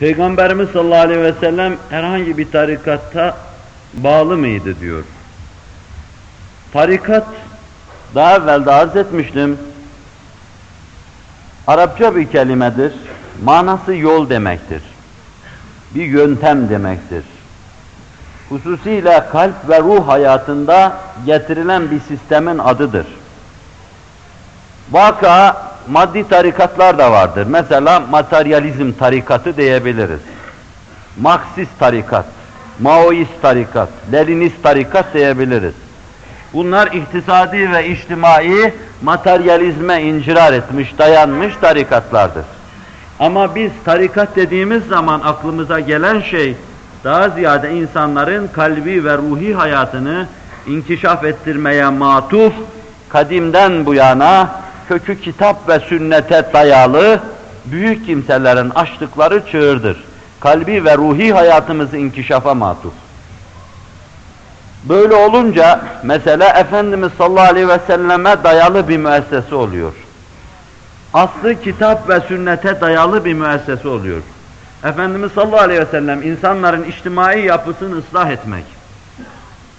Peygamberimiz sallallahu aleyhi ve sellem herhangi bir tarikatta bağlı mıydı diyor. Tarikat, daha evvel de arz etmiştim, Arapça bir kelimedir. Manası yol demektir. Bir yöntem demektir. Hususiyle kalp ve ruh hayatında getirilen bir sistemin adıdır. Vaka maddi tarikatlar da vardır. Mesela materyalizm tarikatı diyebiliriz. Marksist tarikat, Maoist tarikat, Leninist tarikat diyebiliriz. Bunlar iktisadi ve içtimai materyalizme incirar etmiş, dayanmış tarikatlardır. Ama biz tarikat dediğimiz zaman aklımıza gelen şey daha ziyade insanların kalbi ve ruhi hayatını inkişaf ettirmeye matuf, kadimden bu yana kökü kitap ve sünnete dayalı büyük kimselerin açtıkları çığırdır. Kalbi ve ruhi hayatımızı inkişafa matuf. Böyle olunca mesela Efendimiz sallallahu aleyhi ve selleme dayalı bir müessese oluyor. Aslı kitap ve sünnete dayalı bir müessese oluyor. Efendimiz sallallahu aleyhi ve sellem insanların içtimai yapısını ıslah etmek,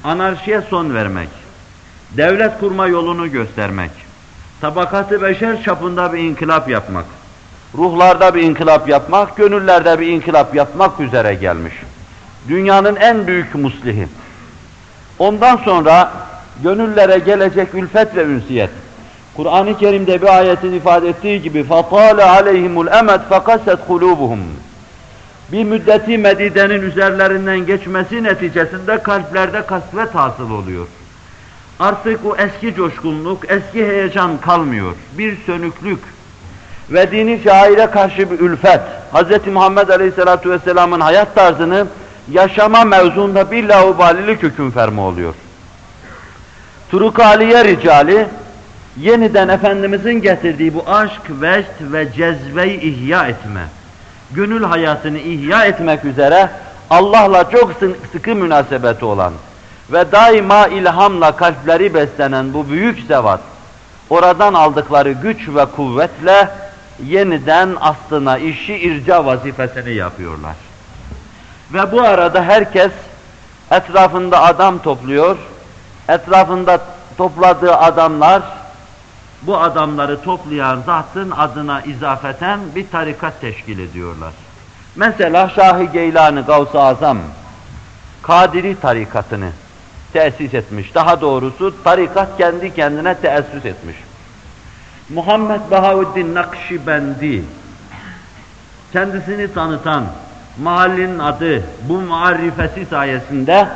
anarşiye son vermek, devlet kurma yolunu göstermek, tabakatı beşer çapında bir inkılap yapmak, ruhlarda bir inkılap yapmak, gönüllerde bir inkılap yapmak üzere gelmiş. Dünyanın en büyük muslihi. Ondan sonra gönüllere gelecek ülfet ve ünsiyet. Kur'an-ı Kerim'de bir ayetin ifade ettiği gibi فَطَالَ عَلَيْهِمُ الْاَمَدْ فَقَسَتْ قُلُوبُهُمْ Bir müddeti medidenin üzerlerinden geçmesi neticesinde kalplerde kasvet hasıl oluyor. Artık o eski coşkunluk, eski heyecan kalmıyor. Bir sönüklük ve dini şaire karşı bir ülfet. Hz. Muhammed Aleyhisselatü Vesselam'ın hayat tarzını yaşama mevzunda bir laubalilik hüküm ferma oluyor. Turuk Aliye ricali yeniden Efendimizin getirdiği bu aşk, veşt ve cezveyi ihya etme, gönül hayatını ihya etmek üzere Allah'la çok sıkı münasebeti olan ve daima ilhamla kalpleri beslenen bu büyük zevat, oradan aldıkları güç ve kuvvetle yeniden aslına işi irca vazifesini yapıyorlar. Ve bu arada herkes etrafında adam topluyor, etrafında topladığı adamlar, bu adamları toplayan zatın adına izafeten bir tarikat teşkil ediyorlar. Mesela Şah-ı Geylani Gavs-ı Azam, Kadiri tarikatını tesis etmiş. Daha doğrusu tarikat kendi kendine teessüs etmiş. Muhammed Bahavuddin Nakşibendi, kendisini tanıtan, mahallin adı, bu muarrifesi sayesinde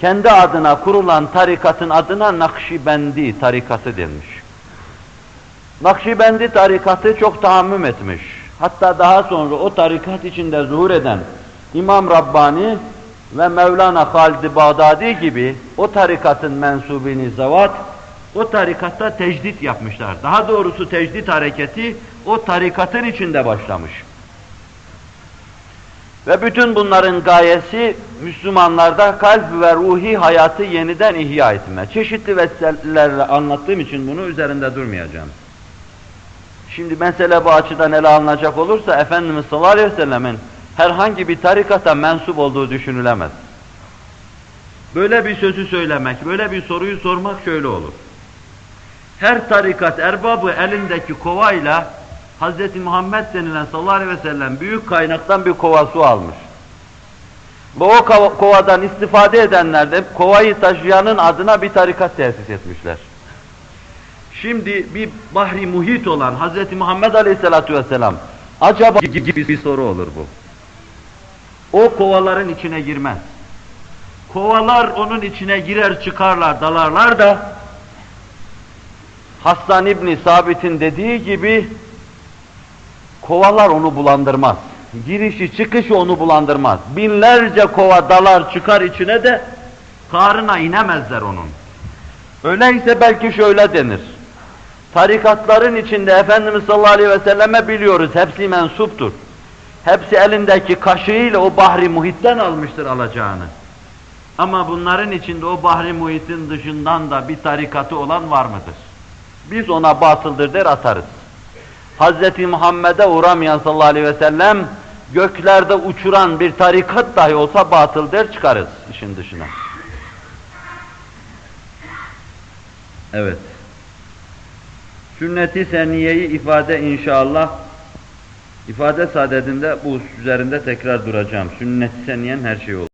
kendi adına kurulan tarikatın adına Nakşibendi tarikatı denmiş. Nakşibendi tarikatı çok tahammüm etmiş. Hatta daha sonra o tarikat içinde zuhur eden İmam Rabbani ve Mevlana Halid-i Bağdadi gibi o tarikatın mensubini zavat, o tarikatta tecdit yapmışlar. Daha doğrusu tecdit hareketi o tarikatın içinde başlamış. Ve bütün bunların gayesi Müslümanlarda kalp ve ruhi hayatı yeniden ihya etme. Çeşitli vesilelerle anlattığım için bunu üzerinde durmayacağım. Şimdi mesele bu açıdan ele alınacak olursa Efendimiz sallallahu aleyhi ve sellemin herhangi bir tarikata mensup olduğu düşünülemez. Böyle bir sözü söylemek, böyle bir soruyu sormak şöyle olur. Her tarikat erbabı elindeki kovayla Hz. Muhammed denilen sallallahu aleyhi ve sellem büyük kaynaktan bir kova su almış. Bu o kovadan istifade edenler de kovayı taşıyanın adına bir tarikat tesis etmişler. Şimdi bir bahri muhit olan Hz. Muhammed aleyhissalatu vesselam acaba gibi bir soru olur bu. O kovaların içine girmez. Kovalar onun içine girer çıkarlar dalarlar da Hassan İbni Sabit'in dediği gibi kovalar onu bulandırmaz. Girişi çıkışı onu bulandırmaz. Binlerce kova dalar çıkar içine de karına inemezler onun. Öyleyse belki şöyle denir. Tarikatların içinde Efendimiz sallallahu aleyhi ve selleme biliyoruz hepsi mensuptur. Hepsi elindeki kaşığıyla o bahri muhitten almıştır alacağını. Ama bunların içinde o bahri muhitin dışından da bir tarikatı olan var mıdır? Biz ona batıldır der atarız. Hz. Muhammed'e uğramayan sallallahu aleyhi ve sellem göklerde uçuran bir tarikat dahi olsa batıl der çıkarız işin dışına. Evet. Sünnet-i seniyeyi ifade inşallah ifade saadetinde bu üzerinde tekrar duracağım. Sünnet-i seniyen her şey olur.